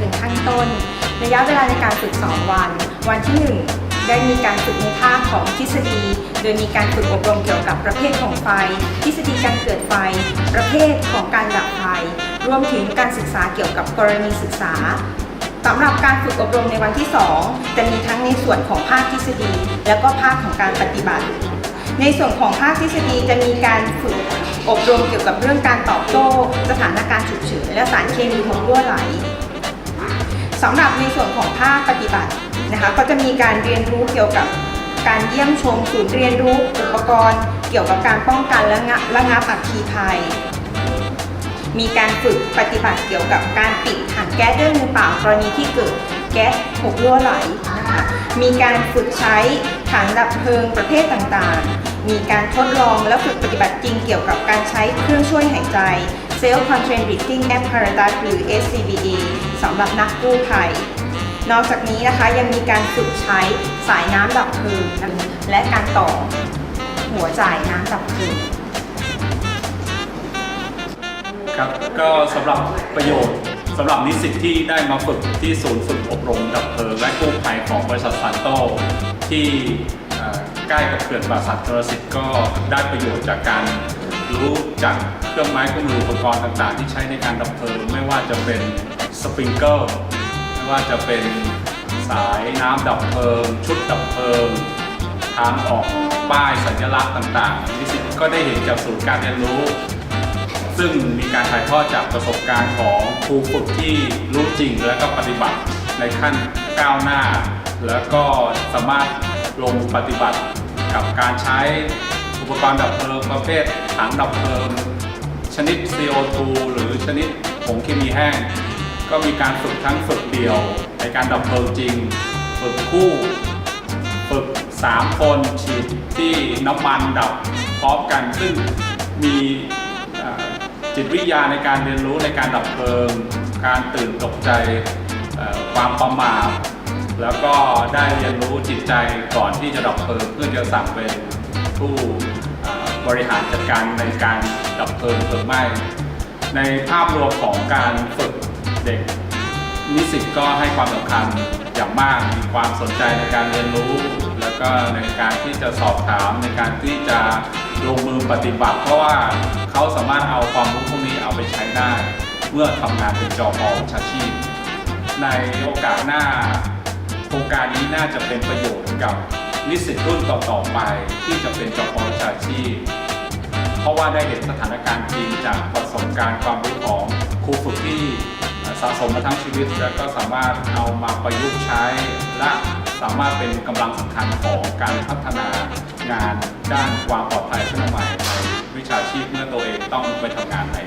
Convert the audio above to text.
ในระยะเวลาในการฝึก 2 วัน วันที่ 1 ได้มีการฝึกในภาคของทฤษฎี โดยมีการฝึกอบรมเกี่ยวกับประเภทของไฟ ทฤษฎีการเกิดไฟ ประเภทของการดับไฟ รวมถึงการศึกษาเกี่ยวกับกรณีศึกษาสำหรับการฝึกอบรมในวันที่ 2 จะมีทั้งในส่วนของภาคทฤษฎี และก็ภาคของการปฏิบัติ ในส่วนของภาคทฤษฎีจะมีการฝึกอบรมเกี่ยวกับเรื่องการตอบโต้ สถานการณ์ฉุกเฉินและสารเคมีหกรั่วไหล สำหรับในส่วนของภาคปฏิบัตินะคะก็จะมีการเรียนรู้เกี่ยวกับการเยี่ยมชมศูนย์เรียนรู้อุปกรณ์ เกี่ยวกับการป้องกันและงะระงับอัคคีภัย มีการฝึกปฏิบัติเกี่ยวกับการปิดถังแก๊สเดินในเปล่ากรณีที่เกิดแก๊สหกรั่วไหลนะคะมีการฝึกใช้ถังดับเพลิงประเภทต่างๆ มีการทดลองและฝึกปฏิบัติจริงเกี่ยวกับการใช้เครื่องช่วยหายใจ Self Contained Breathing Apparatus หรือ SCBA สำหรับนักกู้ภัย นอกจากนี้นะคะยังมีการฝึกใช้สายน้ำดับเพลิงและการต่อหัวจ่ายน้ำดับเพลิงครับก็สำหรับประโยชน์สำหรับนิสิตที่ได้มาฝึกที่ศูนย์ฝึกอบรมดับเพลิงและกู้ภัยของบริษัทซันโตที่ใกล้กับเขื่อนป่าสักนรสิทธิ์ก็ได้ประโยชน์จากการ รู้จักเครื่องไม้เครื่องมืออุปกรณ์ต่างๆ ที่ใช้ในการดับเพลิงไม่ว่าจะเป็นสปริงเกิลไม่ว่าจะเป็นสายน้ำดับเพลิง ชุดดับเพลิงทางออกป้ายสัญลักษณ์ต่างๆนิสิตก็ได้เห็นจากศูนย์การเรียนรู้ ซึ่งมีการถ่ายทอดจากประสบการณ์ของครูฝึกที่รู้จริงและก็ปฏิบัติในขั้นก้าวหน้า แล้วก็สามารถลงปฏิบัติกับการใช้ อุปกรณ์ดับเพลิงประเภทถังดับเพลิง ชนิด CO2 หรือชนิดผงเคมีแห้ง ก็มีการฝึกทั้งฝึกเดี่ยว ในการดับเพลิงจริง ฝึกคู่ ฝึก 3 คนฉีดที่น้ำมันดับพร้อมกันซึ่งมีจิตวิทยาในการเรียนรู้ในการดับเพลิง การตื่นตกใจความประมาทแล้วก็ได้เรียนรู้จิตใจก่อนที่จะดับเพลิงเพื่อจะสั่งเป็น ผู้บริหารจัดการในการดับเพลิงเพลิงไหม้ในภาพรวมของการฝึกเด็กนิสิตก็ให้ความสำคัญอย่างมากมีความสนใจในการเรียนรู้ แล้วก็ในการที่จะสอบถามในการที่จะลงมือปฏิบัติ เพราะว่าเขาสามารถเอาความรู้พวกนี้เอาไปใช้ได้ เมื่อทำงานเป็นจอพอวิชาชีพ ในโอกาสหน้าโครงการนี้น่าจะเป็นประโยชน์กับ นิสิตรุ่นต่อๆไปที่จะเป็นจอพอวิชาชีพ เพราะว่าได้เห็นสถานการณ์จริงจากประสบการณ์ความรู้ของครูฝึกที่สะสมมาทั้งชีวิต แล้วก็สามารถเอามาประยุกต์ใช้ และสามารถเป็นกำลังสำคัญของการพัฒนางานด้านความปลอดภัยขึ้นมาใหม่ในวิชาชีพเมื่อตัวเองต้องไปทำงานใน